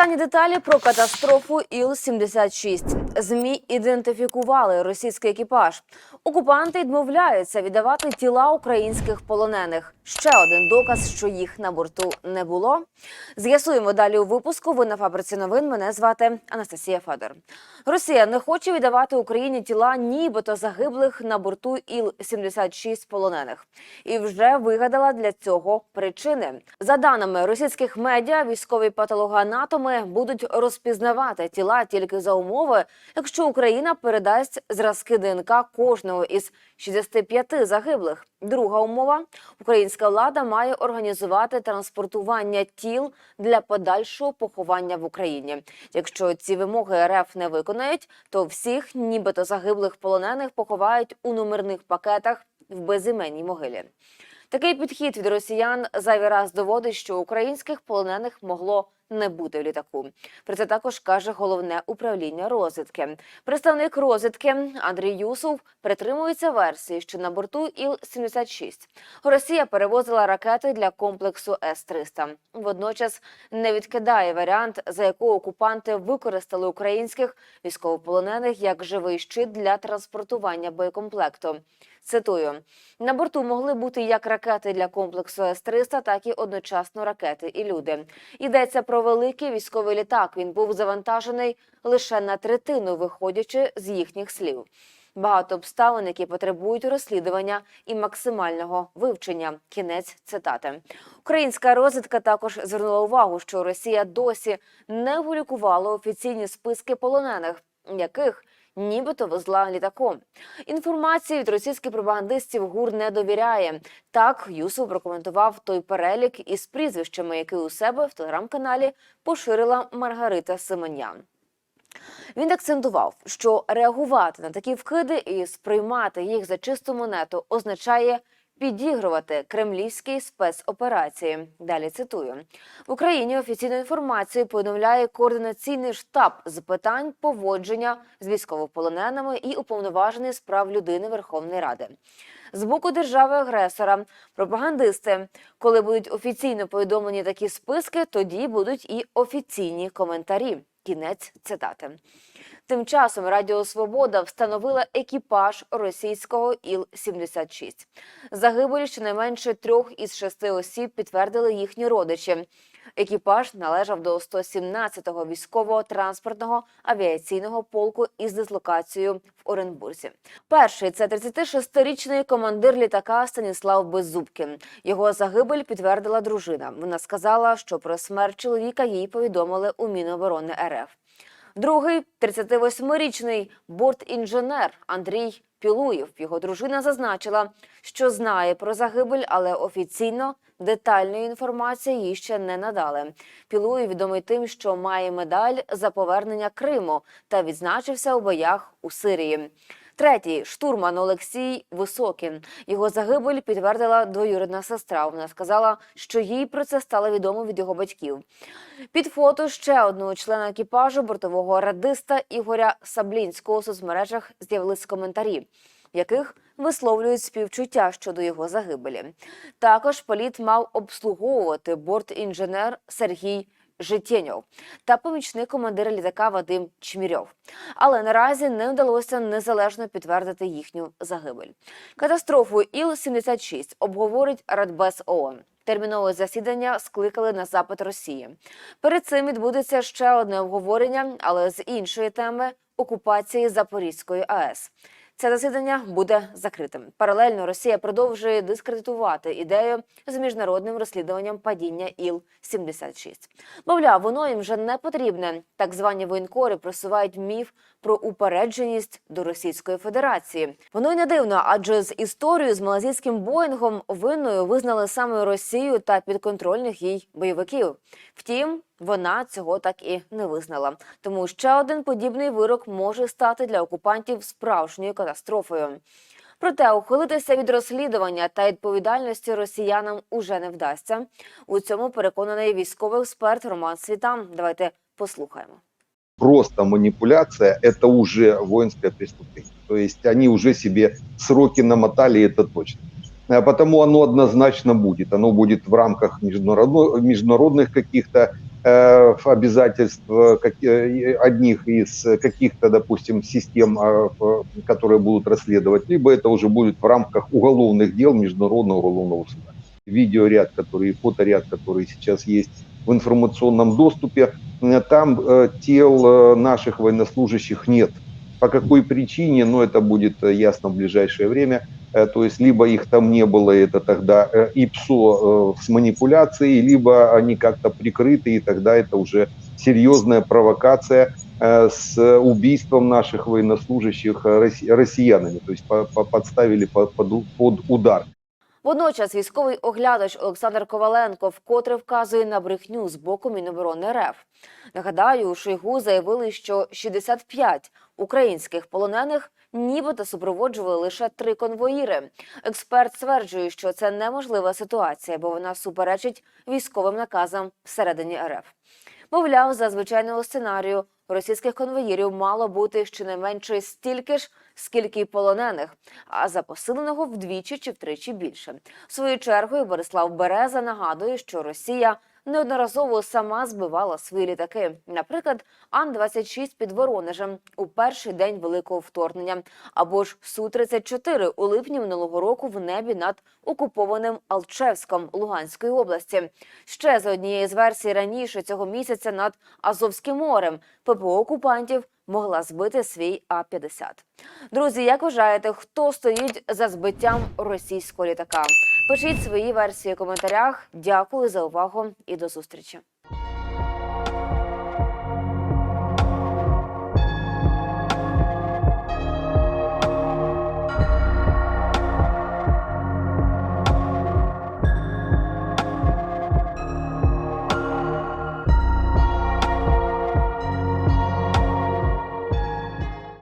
Останні деталі про катастрофу Іл-76. ЗМІ ідентифікували російський екіпаж. Окупанти відмовляються віддавати тіла українських полонених. Ще один доказ, що їх на борту не було. З'ясуємо далі у випуску. Ви на фабриці новин. Мене звати Анастасія Федор. Росія не хоче віддавати Україні тіла, нібито загиблих на борту Іл-76 полонених, і вже вигадала для цього причини. За даними російських медіа, військові патологоанатоми будуть розпізнавати тіла тільки за умови, якщо Україна передасть зразки ДНК кожного із 65 загиблих. Друга умова: українська влада має організувати транспортування тіл для подальшого поховання в Україні. Якщо ці вимоги РФ не виконають, то всіх, нібито загиблих полонених, поховають у номерних пакетах в безіменній могилі. Такий підхід від росіян зайвий раз доводить, що українських полонених могло не бути в літаку. Про це також каже головне управління розвідки. Представник розвідки Андрій Юсов притримується версії, що на борту Іл-76 Росія перевозила ракети для комплексу С-300. Водночас не відкидає варіант, за якого окупанти використали українських військовополонених як живий щит для транспортування боєкомплекту. Цитую: на борту могли бути як ракети для комплексу С-300, так і одночасно ракети і люди. Йдеться про великий військовий літак. Він був завантажений лише на третину, виходячи з їхніх слів. Багато обставин, які потребують розслідування і максимального вивчення. Кінець цитати. Українська розвідка також звернула увагу, що Росія досі не вулікувала офіційні списки полонених, яких нібито везла літаком. Інформації від російських пропагандистів ГУР не довіряє. Так Юсов прокоментував той перелік із прізвищами, який у себе в телеграм-каналі поширила Маргарита Семенян. Він акцентував, що реагувати на такі вкиди і сприймати їх за чисту монету означає підігрувати кремлівській спецоперації. Далі цитую в Україні офіційну інформацію повідомляє координаційний штаб з питань поводження з військовополоненими і уповноважений з прав людини Верховної Ради. З боку держави-агресора пропагандисти, коли будуть офіційно повідомлені такі списки, тоді будуть і офіційні коментарі. Кінець цитати. Тим часом Радіо Свобода встановила екіпаж російського Іл-76. Загибелі щонайменше трьох із шести осіб підтвердили їхні родичі. Екіпаж належав до 117-го військового транспортного авіаційного полку із дислокацією в Оренбурзі. Перший це 36-річний командир літака Станіслав Беззубкін. Його загибель підтвердила дружина. Вона сказала, що про смерть чоловіка їй повідомили у Міноборони РФ. Другий 38-річний бортінженер Андрій Пілуєв. Його дружина зазначила, що знає про загибель, але офіційно детальної інформації їй ще не надали. Пілуєв відомий тим, що має медаль за повернення Криму та відзначився у боях у Сирії. Третій штурман Олексій Високін. Його загибель підтвердила двоюрідна сестра. Вона сказала, що їй про це стало відомо від його батьків. Під фото ще одного члена екіпажу бортового радиста Ігоря Саблінського у соцмережах з'явились коментарі, в яких висловлюють співчуття щодо його загибелі. Також політ мав обслуговувати борт-інженер Сергій. Житєньов та помічник командира літака Вадим Чмірьов. Але наразі не вдалося незалежно підтвердити їхню загибель. Катастрофу Іл-76 обговорить Радбез ООН. Термінове засідання скликали на запит Росії. Перед цим відбудеться ще одне обговорення, але з іншої теми окупації Запорізької АЕС. Це засідання буде закритим. Паралельно Росія продовжує дискредитувати ідею з міжнародним розслідуванням падіння Іл-76. Мовляв, воно їм вже не потрібне. Так звані воєнкори просувають міф про упередженість до Російської Федерації. Воно й не дивно, адже з історією з малазійським Боїнгом винною визнали саме Росію та підконтрольних їй бойовиків. Втім, вона цього так і не визнала. Тому ще один подібний вирок може стати для окупантів справжньою катастрофою. Проте ухилитися від розслідування та відповідальності росіянам уже не вдасться. У цьому переконаний військовий експерт Роман Світан. Давайте послухаємо. просто манипуляция – это уже воинское преступление. То есть они уже себе сроки намотали, и это точно. Э, Потому оно однозначно будет. Оно будет в рамках международно- международных каких-то э, обязательств э, как- э, одних из каких-то, допустим, систем, в- которые будут расследовать, либо это уже будет в рамках уголовных дел Международного уголовного суда. Видеоряд, который, фоторяд, который сейчас есть в информационном доступе, э, там тел наших военнослужащих нет. По какой причине, но это будет ясно в ближайшее время. Э, То есть либо их там не было, и это тогда э, ИПСО э, с манипуляцией, либо они как-то прикрыты, и тогда это уже серьезная провокация э, с убийством наших военнослужащих э, росси- россиянами. То есть по- по- подставили под, под у- под удар. Водночас військовий оглядач Олександр Коваленко вкотре вказує на брехню з боку Міноборони РФ. Нагадаю, у Шойгу заявили, що 65 українських полонених нібито супроводжували лише три конвоїри. Експерт стверджує, що це неможлива ситуація, бо вона суперечить військовим наказам всередині РФ. Мовляв, за звичайного сценарію російських конвоїрів мало бути щонайменше стільки ж, скільки й полонених, а за посиленого вдвічі чи втричі більше. Своєю чергою Борислав Береза нагадує, що Росія неодноразово сама збивала свої літаки, наприклад, Ан-26 під Воронежем у перший день великого вторгнення, або ж Су-34 у липні минулого року в небі над окупованим Алчевськом Луганської області. Ще за однією з версій раніше цього місяця над Азовським морем. ППО окупантів могла збити свій А-50. Друзі, як вважаєте, хто стоїть за збиттям російського літака? Пишіть свої версії у коментарях. Дякую за увагу і до зустрічі.